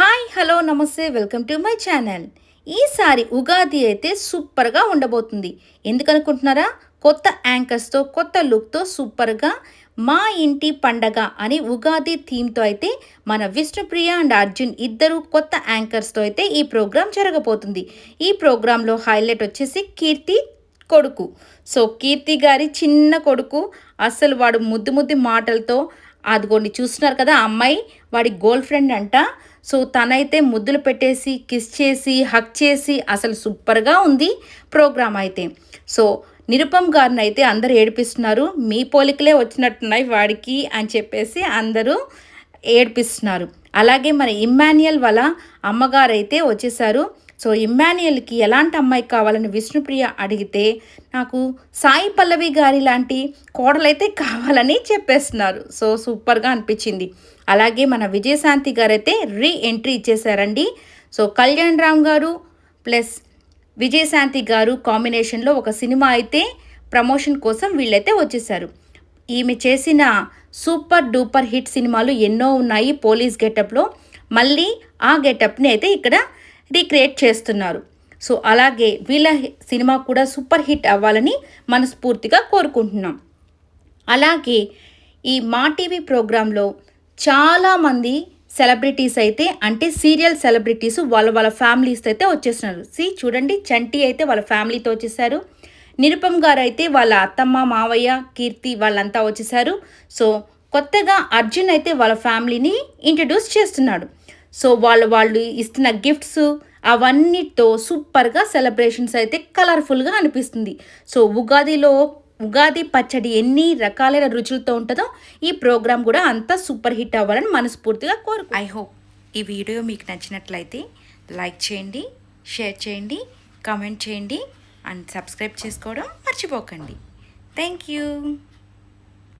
Hi hello నమస్తే welcome to my channel. ఈసారి ఉగాది అయితే సూపర్గా ఉండబోతుంది. ఎందుకనుకుంటున్నారా? కొత్త యాంకర్స్తో కొత్త లుక్తో సూపర్గా మా ఇంటి పండగ అని ఉగాది థీమ్తో అయితే మన విష్ణుప్రియ అండ్ అర్జున్ ఇద్దరు కొత్త యాంకర్స్తో అయితే ఈ ప్రోగ్రాం జరగబోతుంది. ఈ ప్రోగ్రాంలో హైలైట్ వచ్చేసి కీర్తి కొడుకు. సో కీర్తి గారి చిన్న కొడుకు అసలు వాడు ముద్దు ముద్దు మాటలతో అదిగోండి చూస్తున్నారు కదా అమ్మాయి వాడి గర్ల్ ఫ్రెండ్ అంట. సో తనైతే ముద్దులు పెట్టేసి కిస్ చేసి హక్ చేసి అసలు సూపర్గా ఉంది ప్రోగ్రామ్ అయితే. సో నిరుపమ్ గారిని అయితే అందరు ఏడిపిస్తున్నారు మీ పోలికలే వచ్చినట్టున్నాయి వాడికి అని చెప్పేసి అందరూ ఏడిపిస్తున్నారు. అలాగే మన ఇమ్మాన్యుయల్ వాళ్ళ అమ్మగారు అయితే వచ్చేసారు. సో ఇమ్మాన్యుయల్కి ఎలాంటి అమ్మాయి కావాలని విష్ణుప్రియ అడిగితే నాకు సాయి పల్లవి గారి లాంటి కోడలైతే కావాలని చెప్పేస్తున్నారు. సో సూపర్గా అనిపించింది. అలాగే మన విజయశాంతి గారు అయితే రీ ఎంట్రీ ఇచ్చేశారండి సో కళ్యాణ్ రామ్ గారు ప్లస్ విజయశాంతి గారు కాంబినేషన్లో ఒక సినిమా అయితే ప్రమోషన్ కోసం వీళ్ళైతే వచ్చేసారు. ఈమె చేసిన సూపర్ డూపర్ హిట్ సినిమాలు ఎన్నో ఉన్నాయి పోలీస్ గెటప్లో. మళ్ళీ ఆ గెటప్ని అయితే ఇక్కడ రీక్రియేట్ చేస్తున్నారు. సో అలాగే వీళ్ళ సినిమా కూడా సూపర్ హిట్ అవ్వాలని మనస్ఫూర్తిగా కోరుకుంటున్నాం. అలాగే ఈ మా టీవీ ప్రోగ్రాంలో చాలామంది సెలబ్రిటీస్ అయితే అంటే సీరియల్ సెలబ్రిటీస్ వాళ్ళ వాళ్ళ ఫ్యామిలీస్ అయితే వచ్చేస్తున్నారు. సి చూడండి చంటి అయితే వాళ్ళ ఫ్యామిలీతో వచ్చేసారు. నిరుపమ్ గారు అయితే వాళ్ళ అత్తమ్మ మావయ్య కీర్తి వాళ్ళంతా వచ్చేసారు. సో కొత్తగా అర్జున్ అయితే వాళ్ళ ఫ్యామిలీని ఇంట్రడ్యూస్ చేస్తున్నాడు. సో వాళ్ళు వాళ్ళు ఇస్తున్న గిఫ్ట్స్ అవన్నిటితో సూపర్గా సెలబ్రేషన్స్ అయితే కలర్ఫుల్గా అనిపిస్తుంది. సో ఉగాదిలో ఉగాది పచ్చడి ఎన్ని రకాలైన రుచులతో ఉంటుందో ఈ ప్రోగ్రామ్ కూడా అంతా సూపర్ హిట్ అవ్వాలని మనస్ఫూర్తిగా కోరు ఐ హోప్ ఈ వీడియో మీకు నచ్చినట్లయితే లైక్ చేయండి షేర్ చేయండి కామెంట్ చేయండి అండ్ సబ్స్క్రైబ్ చేసుకోవడం మర్చిపోకండి. Thank you